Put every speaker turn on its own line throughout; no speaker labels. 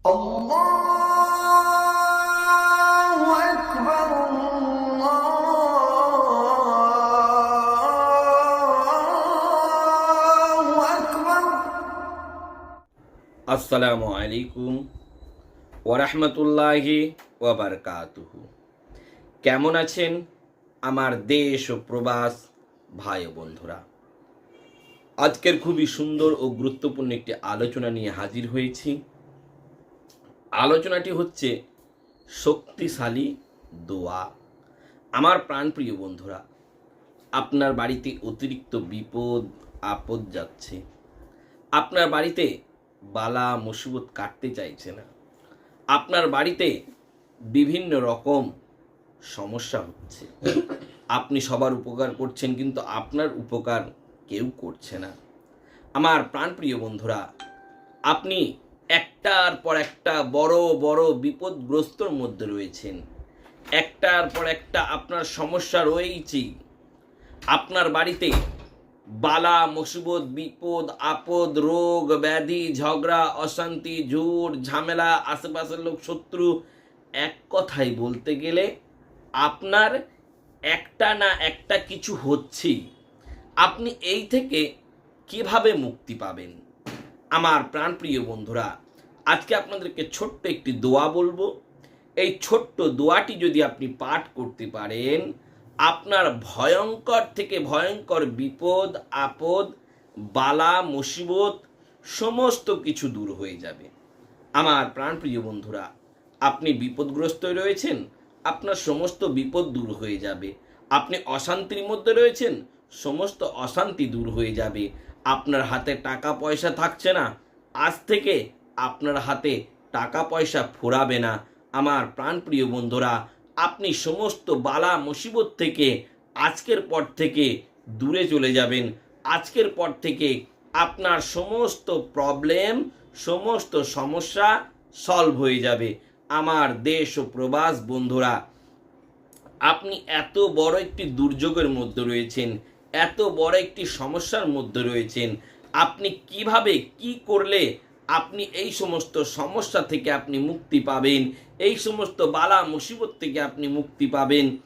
আসসালামু আলাইকুম ওরহমতুল্লাহি ওয়াবারকাতুহু কেমন আছেন আমার দেশ ও প্রবাস ভাই বন্ধুরা? আজকের খুবই সুন্দর ও গুরুত্বপূর্ণ একটি আলোচনা নিয়ে হাজির হয়েছি। আলোচনাটি হচ্ছে শক্তিশালী দোয়া। আমার প্রাণপ্রিয় বন্ধুরা, আপনার বাড়িতে অতিরিক্ত বিপদ, আপদ যাচ্ছে। আপনার বাড়িতে বালা, মুসিবত কাটতে চাইছে না। আপনার বাড়িতে বিভিন্ন রকম সমস্যা হচ্ছে। আপনি সবার উপকার করছেন, কিন্তু আপনার উপকার কেউ করছে না। আমার প্রাণপ্রিয় বন্ধুরা, আপনি একটার পর একটা বড় বড় বিপদগ্রস্তর মধ্যে রয়েছেন। একটার পর একটা আপনার সমস্যা রয়েছেই। আপনার বাড়িতে বালা, মুসিবত, বিপদ, আপদ, রোগ, ব্যাধি, ঝগড়া, অশান্তি ঝুট ঝামেলা, আশেপাশের লোক, শত্রু, এক কথায় বলতে গেলে আপনার একটা না একটা কিছু হচ্ছেই। আপনি এই থেকে কীভাবে মুক্তি পাবেন? আমার প্রাণপ্রিয় বন্ধুরা, আজকে আপনাদেরকে ছোট্ট একটি দোয়া বলব। এই ছোট্ট দোয়াটি যদি আপনি পাঠ করতে পারেন, আপনার ভয়ঙ্কর থেকে ভয়ঙ্কর বিপদ, আপদ, বালা, মুসিবত সমস্ত কিছু দূর হয়ে যাবে। আমার প্রাণপ্রিয় বন্ধুরা, আপনি বিপদগ্রস্ত রয়েছেন, আপনার সমস্ত বিপদ দূর হয়ে যাবে। আপনি অশান্তির মধ্যে রয়েছেন, সমস্ত অশান্তি দূর হয়ে যাবে। আপনার হাতে টাকা পয়সা থাকছে না, আজ থেকে আপনার হাতে টাকা পয়সা ফুরাবে না। আমার প্রাণপ্রিয় বন্ধুরা, আপনি সমস্ত বালা মুসিবত থেকে আজকের পর থেকে দূরে চলে যাবেন। আজকের পর থেকে আপনার সমস্ত প্রবলেম সমস্ত সমস্যা সলভ হয়ে যাবে। আমার দেশ ও প্রবাস বন্ধুরা, আপনি এত বড় একটি দুর্যোগের মধ্যে রয়েছেন। এত বড় একটি সমস্যার মধ্যে রয়েছেন। আপনি কীভাবে, কি করলে আপনি এই সমস্ত সমস্যা থেকে আপনি মুক্তি পাবেন? এই সমস্ত বালা মুসিবত থেকে আপনি মুক্তি পাবেন।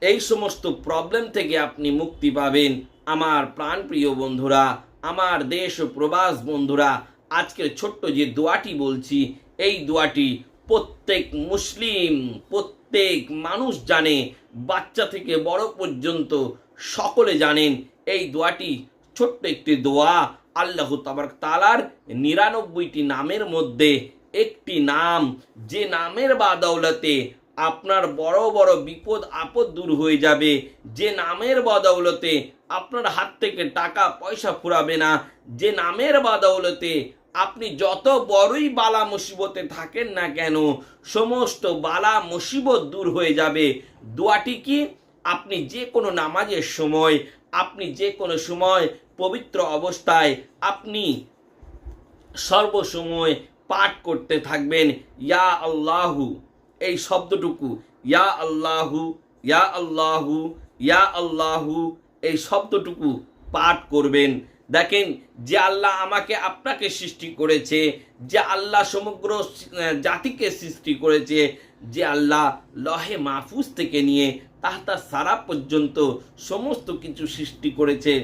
এই সমস্ত প্রবলেম থেকে আপনি মুক্তি পাবেন। আমার প্রাণপ্রিয় বন্ধুরা, আমার দেশ ও প্রবাস বন্ধুরা, আজকের ছোট্ট যে দোয়াটি বলছি, এই দোয়াটি প্রত্যেক মুসলিম, প্রত্যেক মানুষ জানে, বাচ্চা থেকে বড় পর্যন্ত সকলে জানেন এই দোয়াটি ছোট্ট একটি দোয়া। আল্লাহ তাবার তালার নিরানব্বইটি নামের মধ্যে একটি নাম। যে নামের বাদৌলতে আপনার বড় বড় বিপদ, আপদ দূর হয়ে যাবে। যে নামের বদৌলতে আপনার হাত থেকে টাকা, পয়সা ফুরাবে না। যে নামের বদৌলতে আপনি যত বড়ই বালা মুসিবতে থাকেন না কেন, সমস্ত বালা মুসিবত দূর হয়ে যাবে। দোয়াটি কি? আপনি যে কোনো নামাজের সময়, আপনি যে কোনো সময় পবিত্র অবস্থায় আপনি সর্বসময় পাঠ করতে থাকবেন। ইয়া আল্লাহু, এই শব্দটুকু, ইয়া আল্লাহু ইয়া আল্লাহু ইয়া আল্লাহু, এই শব্দটুকু পাঠ করবেন। দেখেন, যে আল্লাহ আমাকে আপনাকে সৃষ্টি করেছে, যে আল্লাহ সমগ্র জাতিকে সৃষ্টি করেছে, যে আল্লাহ লহে মাহফুজ থেকে নিয়ে তাহতা সারা পর্যন্ত সমস্ত কিছু সৃষ্টি করেছে।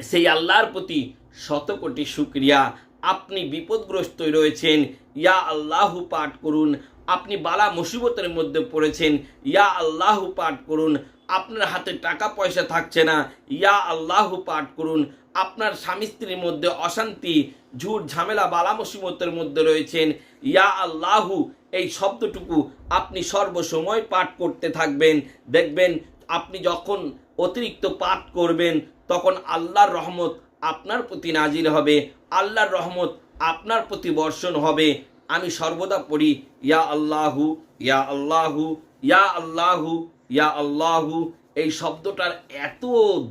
সেই আল্লাহর প্রতি শত কোটি শুক্রিয়া আপনি বিপদগ্রস্ত রয়েছেন। ইয়া আল্লাহু পাঠ করুন। আপনি বালা মুসিবতের মধ্যে পড়েছেন। ইয়া আল্লাহু পাঠ করুন। আপনার হাতে টাকা পয়সা থাকছে না। ইয়া আল্লাহু পাঠ করুন। আপনার স্বামী স্ত্রীর মধ্যে অশান্তি, ঝুট ঝামেলা, বালা মুসিবতের মধ্যে রয়েছেন। ইয়া আল্লাহু, এই শব্দটুকু আপনি সর্বসময় পাঠ করতে থাকবেন। দেখবেন, আপনি যখন অতিরিক্ত পাঠ করবেন, তখন আল্লাহর রহমত আপনার প্রতি নাজিল হবে, আল্লাহর রহমত আপনার প্রতি বর্ষণ হবে। আমি সর্বদা পড়ি, ইয়া আল্লাহু ইয়া আল্লাহু ইয়া আল্লাহু ইয়া আল্লাহু। এই শব্দটার এত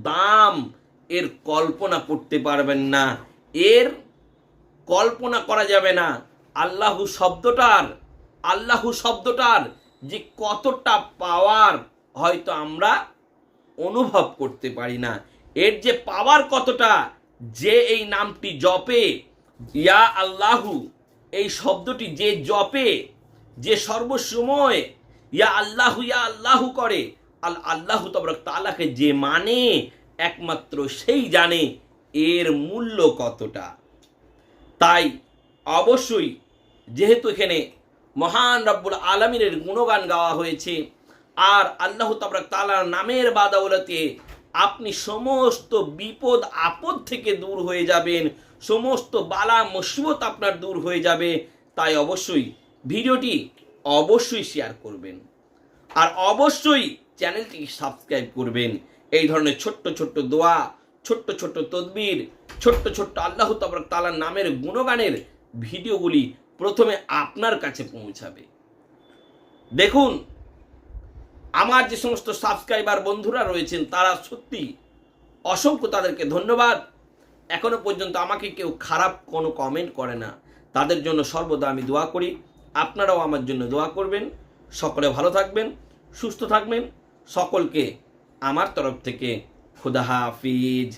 দাম এর কল্পনা করতে পারবেন না। এর কল্পনা করা যাবে না। আল্লাহু শব্দটার আল্লাহু শব্দটার যে কতটা পাওয়ার হয়তো আমরা অনুভব করতে পারি না। এর যে পাওয়ার কতটা যে এই নামটি জপে, ইয়া আল্লাহু, এই শব্দটি যে জপে, যে সর্বসময় ইয়া আল্লাহ, ইয়া আল্লাহু করে, আল আল্লাহ তবরক তালাকে যে মানে একমাত্র সেই জানে এর মূল্য কতটা। তাই অবশ্যই যেহেতু এখানে মহান রব্বুল আলমিনের গুণগান গাওয়া হয়েছে, আর আল্লাহ তাবরাক তালার নামের বাদাওলাতে আপনি সমস্ত বিপদ আপদ থেকে দূর হয়ে যাবেন, সমস্ত বালা মুসিবত আপনার দূর হয়ে যাবে, তাই অবশ্যই ভিডিওটি অবশ্যই শেয়ার করবেন। আর অবশ্যই চ্যানেলটি সাবস্ক্রাইব করবেন। এই ধরনের ছোট্ট ছোট্ট দোয়া, ছোট্ট ছোট্ট তদবির, ছোট্ট ছোট্ট আল্লাহ তাবরক তালার নামের গুণগানের ভিডিওগুলি প্রথমে আপনার কাছে পৌঁছাবে। দেখুন আমার যে সমস্ত সাবস্ক্রাইবার বন্ধুরা রয়েছেন, তারা সত্যি অসংখ্য তাদেরকে ধন্যবাদ। এখনও পর্যন্ত আমাকে কেউ খারাপ কোনো কমেন্ট করে না। তাদের জন্য সর্বদা আমি দোয়া করি। আপনারাও আমার জন্য দোয়া করবেন। সকলে ভালো থাকবেন, সুস্থ থাকবেন। সকলকে আমার তরফ থেকে খুদা হাফিজ।